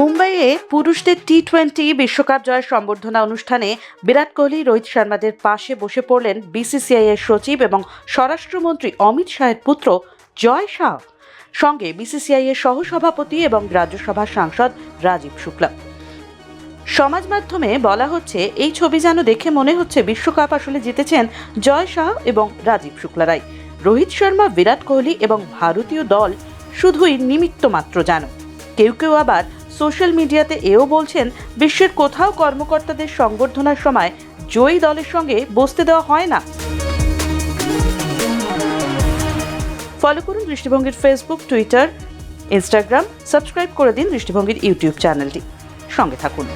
মুম্বাইয়ে পুরুষদের T twenty বিশ্বকাপ জয়ের সম্বর্ধনা অনুষ্ঠানে বিরাট কোহলি, রোহিত শর্মাদের পাশে বসে পড়লেন বিসিসিআই এর সচিব এবং স্বরাষ্ট্রমন্ত্রী অমিত শাহের পুত্র জয় শাহ। সঙ্গে বিসিসিআই এর সহসভাপতি এবং রাজ্যসভার সাংসদ রাজীব শুক্লা। সমাজ মাধ্যমে বলা হচ্ছে, এই ছবি যেন দেখে মনে হচ্ছে বিশ্বকাপ আসলে জিতেছেন জয় শাহ এবং রাজীব শুক্লারাই রোহিত শর্মা, বিরাট কোহলি এবং ভারতীয় দল শুধুই নিমিত্ত মাত্র জানো। কেউ কেউ আবার সোশ্যাল মিডিয়াতে এও বলছেন, বিশ্বের কোথাও কর্মকর্তাদের সংবর্ধনার সময় জয়ী দলের সঙ্গে বসতে দেওয়া হয় না। ফলো করুন দৃষ্টিভঙ্গির ফেসবুক, টুইটার, ইনস্টাগ্রাম, সাবস্ক্রাইব করে দিন দৃষ্টিভঙ্গির ইউটিউব চ্যানেলটি। সঙ্গে থাকুন।